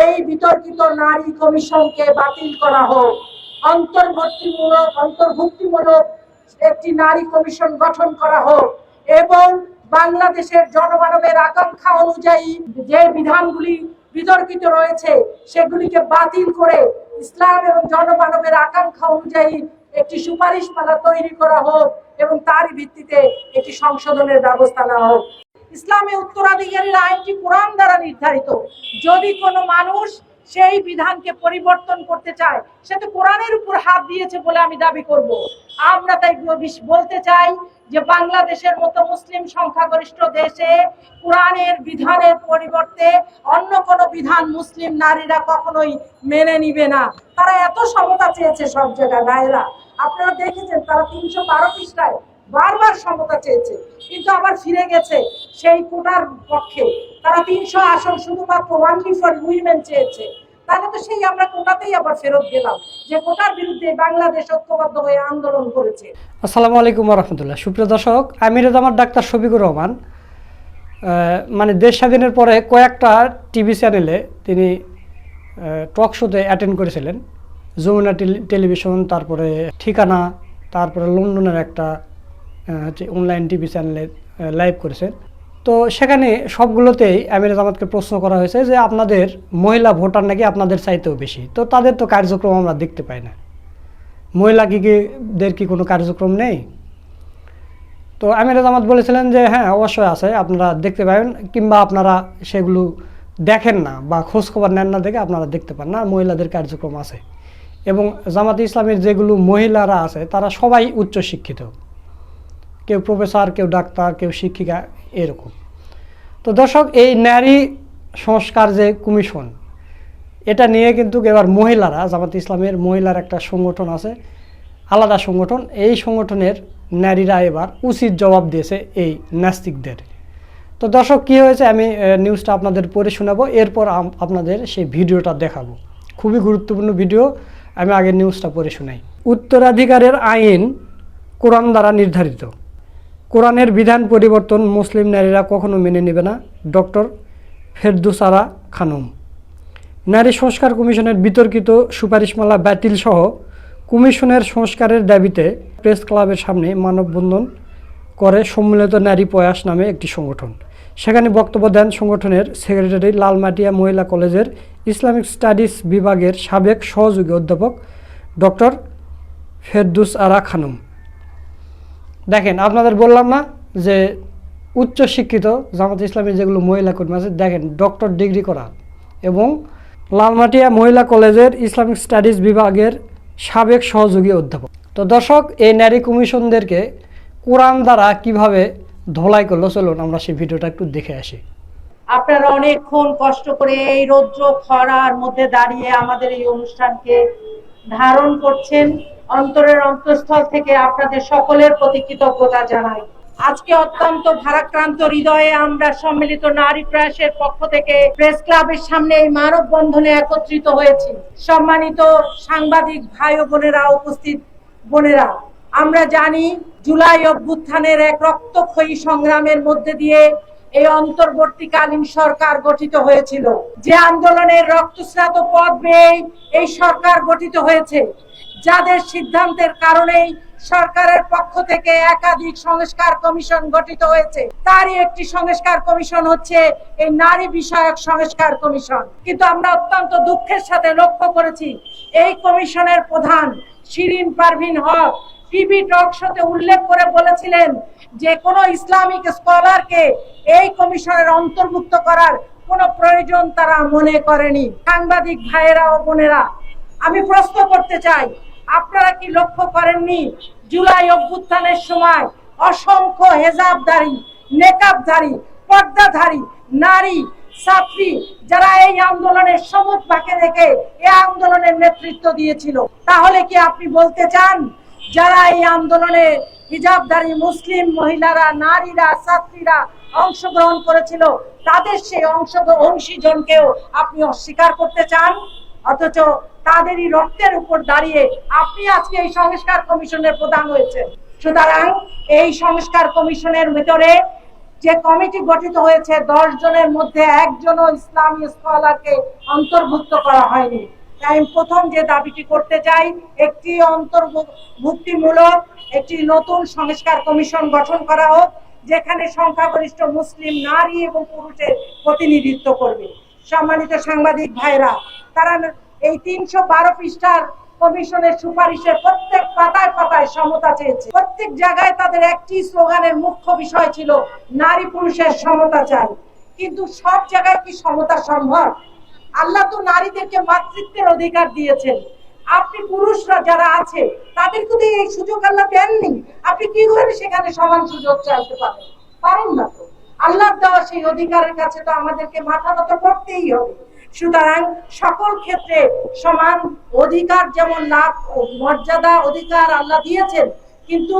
এই বিতর্কিত নারী কমিশনকে বাতিল করা হোক। অন্তর্বর্তীমূলক অন্তর্ভুক্তিমূলক একটি নারী কমিশন গঠন করা হোক এবং বাংলাদেশের জনমানবের আকাঙ্ক্ষা অনুযায়ী যে বিধানগুলি বিতর্কিত রয়েছে, সেগুলিকে বাতিল করে ইসলাম এবং জনমানবের আকাঙ্ক্ষা অনুযায়ী একটি সুপারিশমালা তৈরি করা হোক এবং তারই ভিত্তিতে একটি সংশোধনের ব্যবস্থা নেওয়া হোক। ইসলামে উত্তরাধিকারীর আইনটি কোরআন দ্বারা নির্ধারিত। যদি কোনো মানুষ সেই বিধানকে পরিবর্তন করতে চায়, সে তো কোরআনের উপর হাত দিয়েছে বলে আমি দাবি করব। আমরা তাই বলতে চাই যে বাংলাদেশের মতো মুসলিম সংখ্যাগরিষ্ঠ দেশে কোরআনের বিধানের পরিবর্তে অন্য কোনো বিধান মুসলিম নারীরা কখনোই মেনে নিবে না। তারা এত সমতা চেয়েছে সব জায়গায় ভাইরা আপনারা দেখেছেন তারা তিনশো বারো পৃষ্ঠায় বারবার সমতা চেয়েছে, কিন্তু আবার ফিরে গেছে সেই কোটার পক্ষে। তারা তিনশো আসন শুধুমাত্র ওয়ানলি ফর উইমেন চেয়েছে। তাহলে তো সেই আমরা কোটাতেই আবার ফেরত গেলাম, যে কোটার বিরুদ্ধে বাংলাদেশ ঐক্যবদ্ধ হয়ে আন্দোলন করেছে। আসসালামু আলাইকুম রহমতুল্লাহ সুপ্রিয় দর্শক আমির জামাত ডাক্তার শফিকুর রহমান। মানে দেশ স্বাধীনের পরে কয়েকটা টিভি চ্যানেলে তিনি টক শোতে অ্যাটেন্ড করেছিলেন। যমুনা টেলি- টেলিভিশন তারপরে ঠিকানা, তারপরে লন্ডনের একটা হচ্ছে অনলাইন টিভি চ্যানেলে লাইভ করেছেন তো সেখানে সবগুলোতেই আমির জামাতকে প্রশ্ন করা হয়েছে যে আপনাদের মহিলা ভোটার নাকি আপনাদের চাইতেও বেশি? তো তাদের তো কার্যক্রম আমরা দেখতে পাই না। মহিলা কি দের কি কোনো কার্যক্রম নেই? তো আমির জামাত বলেছিলেন যে হ্যাঁ অবশ্যই আছে, আপনারা দেখতে পাবেন, কিংবা আপনারা সেগুলো দেখেন না বা খোঁজ খবর নেন না দেখে আপনারা দেখতে পান না, মহিলাদের কার্যক্রম আছে। এবং জামাত ইসলামের যেগুলো মহিলারা আছে, তারা সবাই উচ্চ শিক্ষিত কেউ প্রফেসর, কেউ ডাক্তার, কেউ শিক্ষিকা, এরকম। তো দর্শক, এই নারী সংস্কার যে কমিশন, এটা নিয়ে কিন্তু এবার মহিলারা, জামাত ইসলামের মহিলার একটা সংগঠন আছে, আলাদা সংগঠন। এই সংগঠনের নারীরা এবার উচিত জবাব দিয়েছে এই নাস্তিকদের। তো দর্শক, কী হয়েছে? আমি নিউজটা আপনাদের পড়ে শোনাবো, এরপর আপনাদের সেই ভিডিওটা দেখাবো। খুবই গুরুত্বপূর্ণ ভিডিও, আমি আগে নিউজটা পড়ে শোনাই। উত্তরাধিকারের আইন কোরআন দ্বারা নির্ধারিত। কোরআনের বিধান পরিবর্তন মুসলিম নারীরা কখনো মেনে নেবে না। ডক্টর ফেরদুসারা খানম। নারী সংস্কার কমিশনের বিতর্কিত সুপারিশমালা বাতিল সহ কমিশনের সংস্কারের দাবিতে প্রেস ক্লাবের সামনে মানববন্ধন করে সম্মিলিত নারী প্রয়াস নামে একটি সংগঠন। সেখানে বক্তব্য দেন সংগঠনের সেক্রেটারি লালমাটিয়া মহিলা কলেজের ইসলামিক স্টাডিজ বিভাগের সাবেক সহযোগী অধ্যাপক ডক্টর ফেরদুস আরা খানম। দেখেন, আপনাদের বললাম না যে উচ্চ শিক্ষিত জামাত ইসলামের যেগুলো মহিলা কর্মী আছে, দেখেন ডক্টর ডিগ্রি করা এবং লালমাটিয়া মহিলা কলেজের ইসলামিক স্টাডিজ বিভাগের সাবেক সহযোগী অধ্যাপক। তো দর্শক, এই নারী কমিশনদেরকে কোরআন দ্বারা কীভাবে ধোলাই করল, চলুন আমরা সেই ভিডিওটা একটু দেখে আসি। আপনারা অনেকক্ষণ কষ্ট করে এই রৌদ্র খরার মধ্যে দাঁড়িয়ে আমাদের এই অনুষ্ঠানকে ধারণ করছেন। অন্তরের অন্তঃস্থল থেকে আপনাদের সকলের প্রতি কৃতজ্ঞতা জানাই। আজকে অত্যন্ত ভারাক্রান্ত হৃদয়ে আমরা সম্মিলিত নারী প্রয়াসের পক্ষ থেকে প্রেস ক্লাবের সামনে এই মানব বন্ধনে একত্রিত হয়েছি। সম্মানিত সাংবাদিক ভাই ও বোনেরা, উপস্থিত বোনেরা, আমরা জানি জুলাই অভ্যুত্থানের এক রক্তক্ষয়ী সংগ্রামের মধ্যে দিয়ে এই অন্তর্বর্তীকালীন সরকার গঠিত হয়েছিল। যে আন্দোলনের রক্তস্রাত পথ বেয়ে এই সরকার গঠিত হয়েছে, যাদের সিদ্ধান্তের কারণেই সরকারের পক্ষ থেকে একাধিক সংস্কার কমিশন গঠিত হয়েছে। তারই একটি সংস্কার কমিশন হচ্ছে এই নারী বিষয়ক সংস্কার কমিশন। কিন্তু আমরা অত্যন্ত দুঃখের সাথে লক্ষ্য করেছি, এই কমিশনের প্রধান শিরিন পারভিন হক, টিভি টক শোতে উল্লেখ করে বলেছিলেন যে কোনো ইসলামিক স্কলারকে এই কমিশনের অন্তর্ভুক্ত করার কোনো প্রয়োজন তারা মনে করেনি। সাংবাদিক ভাইয়েরা ও বোনেরা, আমি প্রশ্ন করতে চাই, আপনারা কি লক্ষ্য করেননি জুলাই অভ্যুত্থানের সময় অসংখ্য হেজাবধারী নেকাবধারী পর্দাধারী, নারী, ছাত্রী যারা এই আন্দোলনের সমুখ পাকে রেখে এ আন্দোলনের নেতৃত্ব দিয়েছিল? তাহলে কি আপনি বলতে চান যারা এই আন্দোলনে হিজাবধারী মুসলিম মহিলারা, নারীরা, ছাত্রীরা অংশগ্রহণ করেছিল। তাদের সেই অংশ অংশীজনকেও আপনি অস্বীকার করতে চান? অথচ তাদেরই রক্তের উপর দাঁড়িয়ে আপনি আজকে এই সংস্কার কমিশনের প্রধান হয়েছেন। সুতরাং এই সংস্কার কমিশনের ভিতরে যে কমিটি গঠিত হয়েছে, দশ জনের মধ্যে একজনও ইসলামী স্কলারকে অন্তর্ভুক্ত করা হয়নি। প্রথম যে দাবিটি করতে চাই, একটি অন্তর্ভুক্তিমূলক, একটি নতুন সংস্কার কমিশন গঠন করা হোক, যেখানে সংখ্যাগরিষ্ঠ মুসলিম নারী এবং পুরুষের প্রতিনিধিত্ব করবে। সম্মানিত সাংবাদিক ভাইরা তারা এই তিনশো বারো পৃষ্ঠার কমিশনের সুপারিশের প্রত্যেক পাতায় পাতায় সমতা চেয়েছে। প্রত্যেক জায়গায় তাদের একটি স্লোগানের মুখ্য বিষয় ছিল নারী পুরুষের সমতা চাই। কিন্তু সব জায়গায় কি সমতা সম্ভব? আল্লাহ তো নারীদেরকে মাতৃত্বের অধিকার দিয়েছেন। আপনি পুরুষরা যারা আছে তাদেরকে তো এই সুযোগ আল্লাহ দেননি। আপনি কি করে সেখানে সমান সুযোগ চাইতে পারেন? পারেন না তো। আল্লাহর দেওয়া সেই অধিকারের কাছে তো আমাদেরকে মাথা নত করতেই হবে। সুতরাং সকল ক্ষেত্রে সমান অধিকার যেমন লাভ মর্যাদা অধিকার আল্লাহ দিয়েছেন, কিন্তু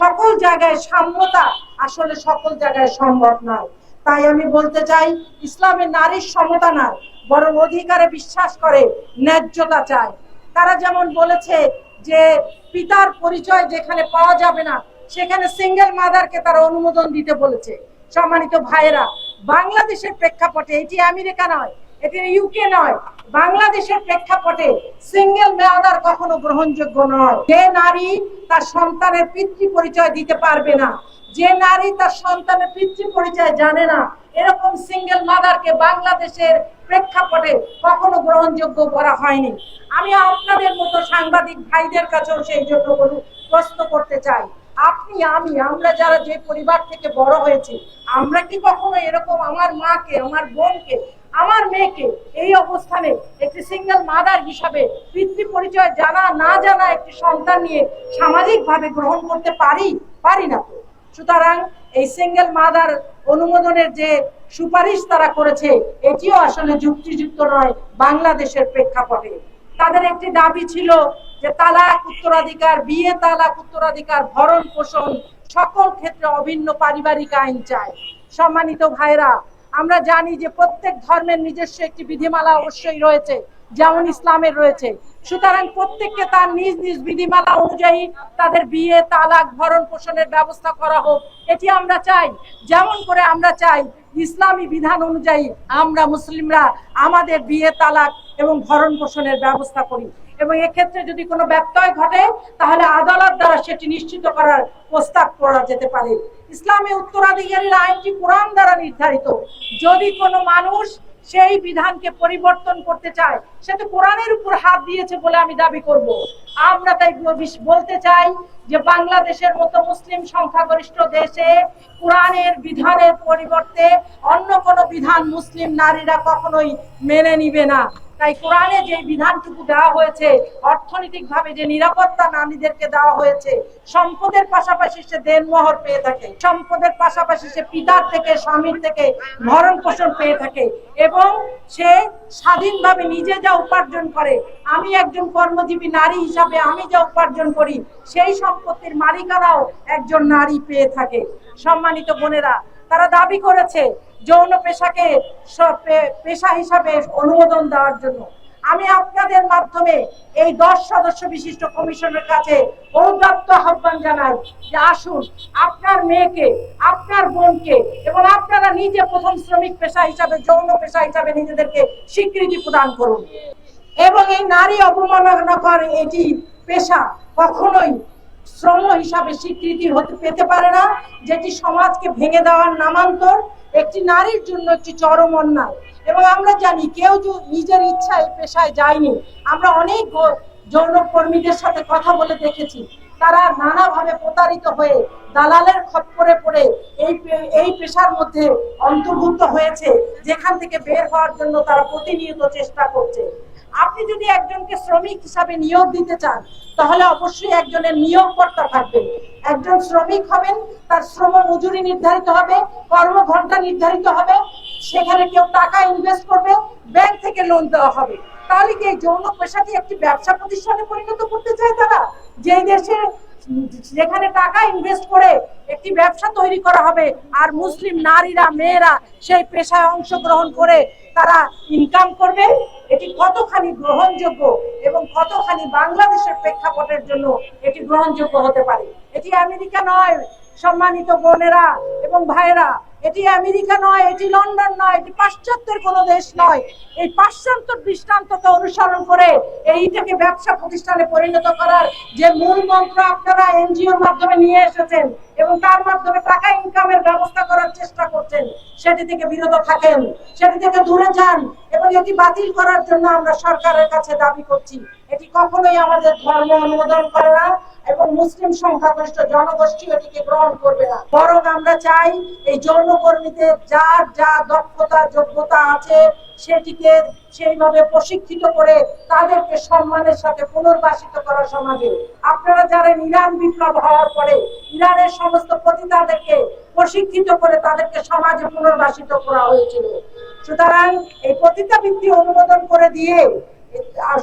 সকল জায়গায় সাম্যতা আসলে সকল জায়গায় সম্ভব নয়। তাই আমি বলতে চাই ইসলামের নারীর সমতা নয় বরং অধিকারে বিশ্বাস করে, ন্যায্যতা চায়। তারা যেমন বলেছে যে পিতার পরিচয় যেখানে পাওয়া যাবে না, সেখানে সিঙ্গেল মাদারকে তারা অনুমোদন দিতে বলেছে। সম্মানিত ভাইয়েরা, বাংলাদেশের প্রেক্ষাপটে এটি আমেরিকা নয় এটি ইউকে নয়, বাংলাদেশের প্রেক্ষাপটে সিঙ্গেল মেয়াদার কখনো গ্রহণযোগ্য নয়। যে নারী তার সন্তানের পিতৃ পরিচয় দিতে পারবে না, যে নারী তার সন্তানের পিতৃ পরিচয় জানে না, এরকম সিঙ্গেল মাদারকে বাংলাদেশের প্রেক্ষাপটে কখনো গ্রহণযোগ্য করা হয়নি। আমি আপনাদের মতো সাংবাদিক ভাইদের কাছেও সেই জন্য প্রশ্ন করতে চাই। আপনি, আমি, আমরা যারা যে পরিবার থেকে বড় হয়েছি, আমরা কি কখনো এরকম আমার মাকে, আমার বোনকে আমার মেয়েকে এই অবস্থানে একটি সিঙ্গেল মাদার হিসাবে পিতৃ পরিচয় জানা, না জানা একটি সন্তান নিয়ে সামাজিকভাবে গ্রহণ করতে পারি পারি না সুতরাং এই সিঙ্গেল মাদার অনুমোদনের যে সুপারিশ তারা করেছে, এটিও আসলে যুক্তিযুক্ত নয় বাংলাদেশের প্রেক্ষাপটে। তাদের একটি দাবি ছিল যে তালাক উত্তরাধিকার, বিয়ে তালাক উত্তরাধিকার ভরণ পোষণ সকল ক্ষেত্রে অভিন্ন পারিবারিক আইন চায়। সম্মানিত ভাইরা আমরা জানি যে প্রত্যেক ধর্মের নিজস্ব একটি বিধিমালা অবশ্যই রয়েছে, যেমন ইসলামের রয়েছে। সুতরাং প্রত্যেককে তার নিজ নিজ বিধিমালা অনুযায়ী তাদের বিয়ে, তালাক, ভরণ পোষণের ব্যবস্থা করা হোক। এটি আমরা চাই। যেমন করে আমরা চাই, ইসলামী বিধান অনুযায়ী আমরা মুসলিমরা আমাদের বিয়ে, তালাক এবং ভরণ পোষণের ব্যবস্থা করি। এবং এক্ষেত্রে যদি কোনো ব্যত্যয় ঘটে, তাহলে আদালত দ্বারা সেটি নিশ্চিত করার প্রস্তাব করা যেতে পারে। ইসলামে উত্তরাধিকারীর আইনটি কোরআন দ্বারা নির্ধারিত। যদি কোনো মানুষ সেই বিধানকে পরিবর্তন করতে চায়, সে তো কোরআনের উপর হাত দিয়েছে বলে আমি দাবি করব। আমরা তাই বলতে চাই যে বাংলাদেশের মতো মুসলিম সংখ্যাগরিষ্ঠ দেশে কোরআনের বিধানের পরিবর্তে অন্য কোনো বিধান মুসলিম নারীরা কখনোই মেনে নিবে না। তাই কোরআনে যে বিধানটুকু দেওয়া হয়েছে, অর্থনৈতিকভাবে যে নিরাপত্তা নারীদেরকে দেওয়া হয়েছে, সম্পদের পাশাপাশি সে দেনমোহর পেয়ে থাকে, সম্পদের পাশাপাশি সে পিতার থেকে, স্বামীর থেকে ভরণ পোষণ পেয়ে থাকে এবং সে স্বাধীনভাবে নিজে যা উপার্জন করে, আমি একজন কর্মজীবী নারী হিসাবে আমি যা উপার্জন করি, সেই সম্পত্তির মালিকানাও একজন নারী পেয়ে থাকে। সম্মানিত বোনেরা তারা দাবি করেছে যৌন পেশাকে পেশা হিসাবে অনুমোদন দেওয়ার জন্য। আমি আপনাদের মাধ্যমে এই দশ সদস্য বিশিষ্ট কমিশনের কাছে ঔদাত্ত আহ্বান জানাই যে আসুন, আপনার মেয়েকে, আপনার বোনকে এবং আপনারা নিজে প্রথম শ্রমিক পেশা হিসাবে, যৌন পেশা হিসাবে নিজেদেরকে স্বীকৃতি প্রদান করুন। এবং এই নারী অবমাননাকর এটি পেশা কখনোই শ্রম হিসাবে স্বীকৃতি হতে পেতে পারে না, যেটি সমাজকে ভেঙে দেওয়ার নামান্তর, একটি নারীর জন্য একটি চরম অন্যায়। এবং আমরা জানি কেউ নিজের ইচ্ছায় পেশায় যায়নি। আমরা অনেক যৌনকর্মীদের যৌন কর্মীদের সাথে কথা বলে দেখেছি। তারা নানাভাবে প্রতারিত হয়ে দালালের খপ্পরে পড়ে এই এই পেশার মধ্যে অন্তর্ভুক্ত হয়েছে, যেখান থেকে বের হওয়ার জন্য তারা প্রতিনিয়ত চেষ্টা করছে। আপনি যদি একজনকে শ্রমিক হিসাবে নিয়োগ দিতে চান, তাহলে অবশ্যই একজনের নিয়োগকর্তা থাকবে একজন শ্রমিক হবেন, তার শ্রম মজুরি নির্ধারিত হবে কর্মঘন্টা নির্ধারিত হবে, সেখানে কেউ টাকা ইনভেস্ট করবে ব্যাংক থেকে লোন দেওয়া হবে। তাহলে যৌন পেশাটি একটি ব্যবসা প্রতিষ্ঠানে পরিণত করতে চায় তারা? যেই দেশে যেখানে টাকা ইনভেস্ট করে একটি ব্যবসা তৈরি করা হবে আর মুসলিম নারীরা, মেয়েরা সেই পেশায় অংশগ্রহণ করে তারা ইনকাম করবে, এটি কতখানি গ্রহণযোগ্য এবং কতখানি বাংলাদেশের প্রেক্ষাপটের জন্য এটি গ্রহণযোগ্য হতে পারে? এটি আমেরিকা নয়, সম্মানিত বোনেরা এবং ভাইয়েরা। এটি আমেরিকা নয়, এটি লন্ডন নয়, এটি পাশ্চাত্যের কোনো দেশ নয়। এই পাশ্চাত্য দৃষ্টান্তকে অনুসরণ করে এইটাকে ব্যবসা প্রতিষ্ঠানে পরিণত করার যে মূল মন্ত্র আপনারা এনজিওর মাধ্যমে নিয়ে এসেছেন এবং তার মাধ্যমে টাকা ইনকামের ব্যবস্থা করার চেষ্টা করছেন, সেটি থেকে বিরত থাকেন, সেটি থেকে দূরে যান এবং এটি বাতিল করার জন্য আমরা সরকারের কাছে দাবি করছি। এটি কখনোই আমাদের ধর্ম অনুমোদন করে না। এবং মুসলিম সংখ্যাগরিষ্ঠ জনগোষ্ঠী এটিকে গ্রহণ করবে না। বরং আমরা চাই এই যৌনকর্মীদের যার যা দক্ষতা, যোগ্যতা আছে সেটিকে সেইভাবে প্রশিক্ষিত করে তাদেরকে সম্মানের সাথে পুনর্বাসিত করা সমাজে। আপনারা জানেন, ইরান বিপ্লব হওয়ার পরে ইরানের সমস্ত পতিতাদেরকে প্রশিক্ষিত করে তাদেরকে সমাজে পুনর্বাসিত করা হয়েছিল। সুতরাং এই পতিতাবৃত্তি অনুমোদন করে দিয়ে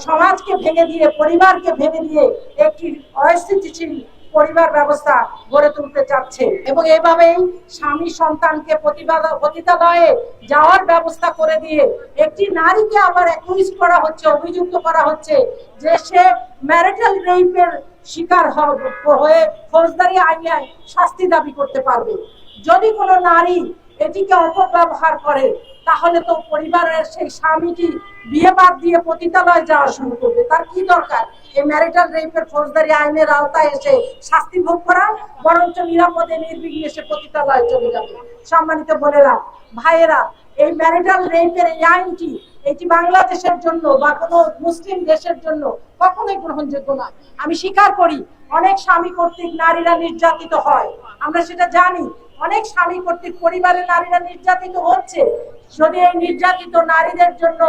সমাজকে ভেঙে দিয়ে, পরিবারকে ভেঙে দিয়ে একটি অস্থিতিশীল পরিবার ব্যবস্থা গড়ে তুলতে চাচ্ছে। এবং এভাবেই স্বামী সন্তানকে পতিতালয়ে যাওয়ার ব্যবস্থা করে দিয়ে একটি নারীকে আবার অ্যাকুইজ করা হচ্ছে, অভিযুক্ত করা হচ্ছে যে সে ম্যারিটাল রেপের শিকার হয়ে ফৌজদারি আইনে শাস্তি দাবি করতে পারবে। যদি কোনো নারী এটিকে অপব্যবহার করে, তাহলে তো পরিবারের সেই স্বামীটি বিয়ে বাদ দিয়ে পতিতালয় যাওয়া শুরু করবে। তার কি দরকার? এই ম্যারিটাল রেপের ফৌজদারি আইনের আওতায় এসে শাস্তি ভোগ করা, বরঞ্চ নিরাপদে নির্বিঘ্নে সে পতিতালয়ে চলে যাবে। সম্মানিত বোনেরা, ভাইয়েরা, এই ম্যারিটাল রেপের এই আইনটি এটি বাংলাদেশের জন্য বা কোনো মুসলিম দেশের জন্য কখনোই গ্রহণযোগ্য নয়। আমি স্বীকার করি, অনেক স্বামী কর্তৃক নারীরা নির্যাতিত হয়। আমরা সেটা জানি অনেক স্বামী কর্তৃক পরিবারের নারীরা নির্যাতিত হচ্ছে। যদি এই নির্যাতিত নারীদের জন্য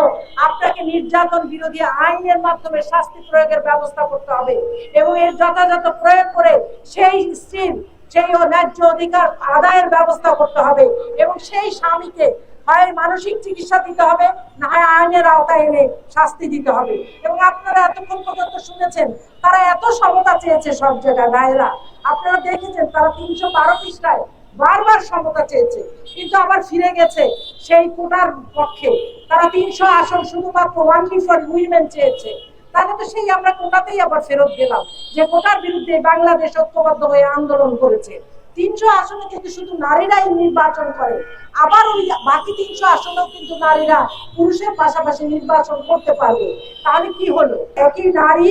আপনাকে নির্যাতন বিরোধী আইনের মাধ্যমে শাস্তি প্রয়োগের ব্যবস্থা করতে হবে এবং এর যথাযথ প্রয়োগ করে সেই স্ত্রীর সেই ন্যায্য অধিকার আদায়ের ব্যবস্থা করতে হবে এবং সেই স্বামীকে হয় মানসিক চিকিৎসা দিতে হবে, না হয় আইনের আওতায় এনে শাস্তি দিতে হবে। এবং আপনারা এতক্ষণ পর্যন্ত শুনেছেন, তারা এত সমতা চেয়েছে সব জায়গায়, ভাইয়েরা। আপনারা দেখেছেন, তারা তিনশো বারো পৃষ্ঠায় বারবার সমতা চেয়েছে, কিন্তু আবার ফিরে গেছে সেই কোটার পক্ষে। তারা তিনশো আসন শুধুমাত্র ওয়ানলি ফর উইমেন চেয়েছে। তাহলে তো সেই আমরা কোটাতেই আবার ফেরত গেলাম, যে কোটার বিরুদ্ধে বাংলাদেশ ঐক্যবদ্ধ হয়ে আন্দোলন করেছে। তিনশো আসনে কিন্তু শুধু নারীরাই নির্বাচন করে, আবার ওই বাকি তিনশো আসনেও কিন্তু নারীরা পুরুষের পাশাপাশি নির্বাচন করতে পারবে। তাহলে কি হলো? একই নারী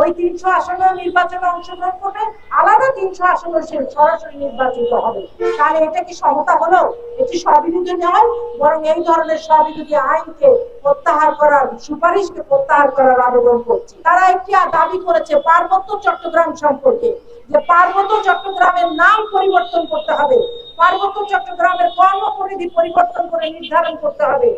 ওই তিনশো আসনে নির্বাচনে অংশগ্রহণ করবে, আলাদা তিনশো আসনে সে সরাসরি নির্বাচিত হবে। তাহলে এটা কি সমতা হলো? এটি স্ববিরোধী নয়, বরং এই ধরনের স্ববিরোধী আইনকে প্রত্যাহার করার সুপারিশকে প্রত্যাহার করার আবেদন করছি। তারা একটি দাবি করেছে, পার্বত্য চট্টগ্রাম সম্পর্কে, যে পার্বত্য চট্টগ্রামের নাম পরিবর্তন করতে হবে। পার্বত্য চট্টগ্রামের কর্মপরিধি পরিবর্তন করে নির্ধারণ করতে হবে।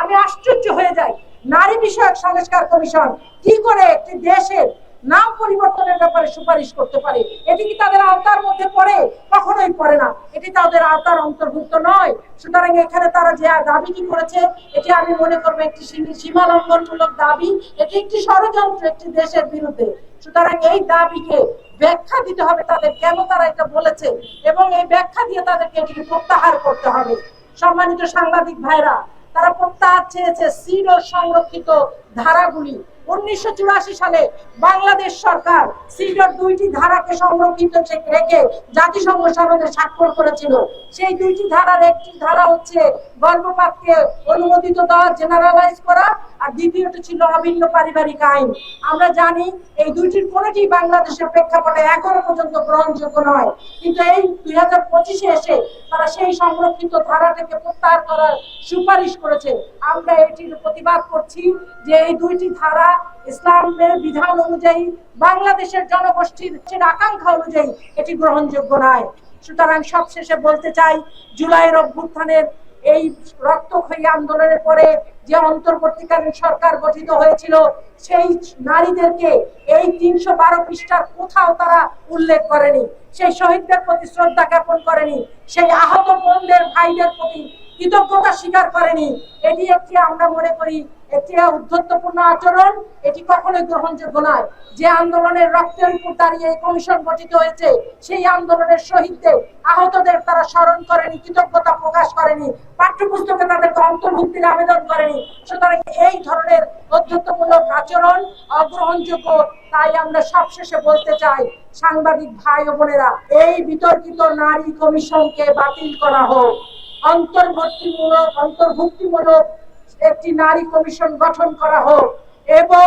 আমি আশ্চর্য হয়ে যাই। নারী বিষয়ক সংস্কার কমিশন কি করে একটি দেশের নাম পরিবর্তনের ব্যাপারে সুপারিশ করতে পারে? এটি কি তাদের আওতার মধ্যে পড়ে? কখনোই পড়ে না। এটি তাদের আওতার অন্তর্ভুক্ত নয়। সুতরাং এখানে তারা যে দাবিটি করেছে, এটি আমি মনে করব একটি সীমা লঙ্ঘনমূলক দাবি। এটি একটি ষড়যন্ত্র একটি দেশের বিরুদ্ধে। সুতরাং এই দাবিকে ব্যাখ্যা দিতে হবে তাদের কেন তারা এটা বলেছে এবং এই ব্যাখ্যা দিয়ে তাদেরকে এটিকে প্রত্যাহার করতে হবে। সম্মানিত সাংবাদিক ভাইরা তারা প্রত্যাহার চেয়েছে সিড ও সংরক্ষিত ধারাগুলি। উনিশশো চুরাশি সালে বাংলাদেশ সরকার সিডর দুইটি ধারাকে সংরক্ষিত রেখে জাতিসংঘ সনদে স্বাক্ষর করেছিল। সেই দুইটি ধারার একটি ধারা হচ্ছে গর্ভপাতকে অনুমোদিত দেওয়া জেনারেলাইজ করা আর দ্বিতীয়টি ছিল অভিন্ন পারিবারিক আইন। আমরা জানি এই দুইটির কোনোটি বাংলাদেশের প্রেক্ষাপটে এখনও পর্যন্ত গ্রহণযোগ্য নয়। কিন্তু এই দুই হাজার পঁচিশে এসে তারা সেই সংরক্ষিত ধারাটাকে প্রত্যাহার করার সুপারিশ করেছে। আমরা এটির প্রতিবাদ করছি যে এই দুইটি ধারা ইসলামের বিধান অনুযায়ী, বাংলাদেশের জনগোষ্ঠীর আকাঙ্ক্ষা অনুযায়ী এটি গ্রহণযোগ্য নয়। সুতরাং সবশেষে বলতে চাই, জুলাইয়ের অভ্যুত্থানের এই রক্তক্ষয়ী আন্দোলনের পরে যে অন্তর্বর্তীকালীন সরকার গঠিত হয়েছিল, সেই নারীদেরকে এই তিনশো বারো পৃষ্ঠার কোথাও তারা উল্লেখ করেনি। সেই শহীদদের প্রতি শ্রদ্ধা জ্ঞাপন করেনি। সেই আহত বোনদের, ভাইদের প্রতি কৃতজ্ঞতা স্বীকার করেনি। এটি একটি আমরা মনে করি উদ্ধত্তপূর্ণ আচরণ, এটি কখনোই গ্রহণযোগ্য নয়। যে আন্দোলনের রক্তের উপর দাঁড়িয়ে কমিশন গঠিত হয়েছে, সেই আন্দোলনের শহীদদের, আহতদের তারা স্মরণ করেনি, কৃতজ্ঞতা প্রকাশ করেনি, পাঠ্যপুস্তকে তাদেরকে অন্তর্ভুক্তির আবেদন করেনি। সুতরাং এই ধরনের আচরণ অগ্রহণযোগ্য, তাই আমরা সবশেষে বলতে চাই, সাংবাদিক ভাই ও বোনেরা, এই বিতর্কিত নারী কমিশনকে বাতিল করা হোক। অন্তর্ভুক্তিমূলক অন্তর্ভুক্তিমূলক একটি নারী কমিশন গঠন করা হোক এবং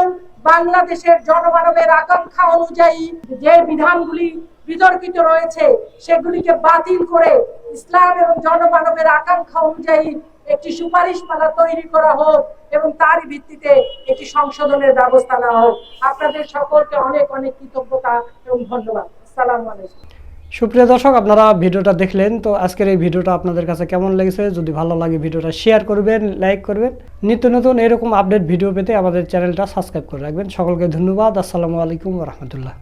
বাংলাদেশের জনমানবের আকাঙ্ক্ষা অনুযায়ী যে বিধানগুলি বিতর্কিত রয়েছে, সেগুলিকে বাতিল করে ইসলাম এবং জনমানবের আকাঙ্ক্ষা অনুযায়ী একটি সুপারিশমালা তৈরি করা হোক এবং তারই ভিত্তিতে একটি সংশোধনের ব্যবস্থা নেওয়া হোক। আপনাদের সকলকে অনেক অনেক কৃতজ্ঞতা এবং ধন্যবাদ। আসসালামু আলাইকুম। সুপ্রিয় দর্শক, আপনারা ভিডিওটা দেখলেন, তো আজকের এই ভিডিওটা আপনাদের কাছে কেমন লেগেছে? যদি ভালো লাগে ভিডিওটা শেয়ার করবেন লাইক করবেন। নিত্য নতুন এরকম আপডেট ভিডিও পেতে আমাদের চ্যানেলটা সাবস্ক্রাইব করে রাখবেন। সকলকে ধন্যবাদ। আসসালামু আলাইকুম রহমতুল্লাহ।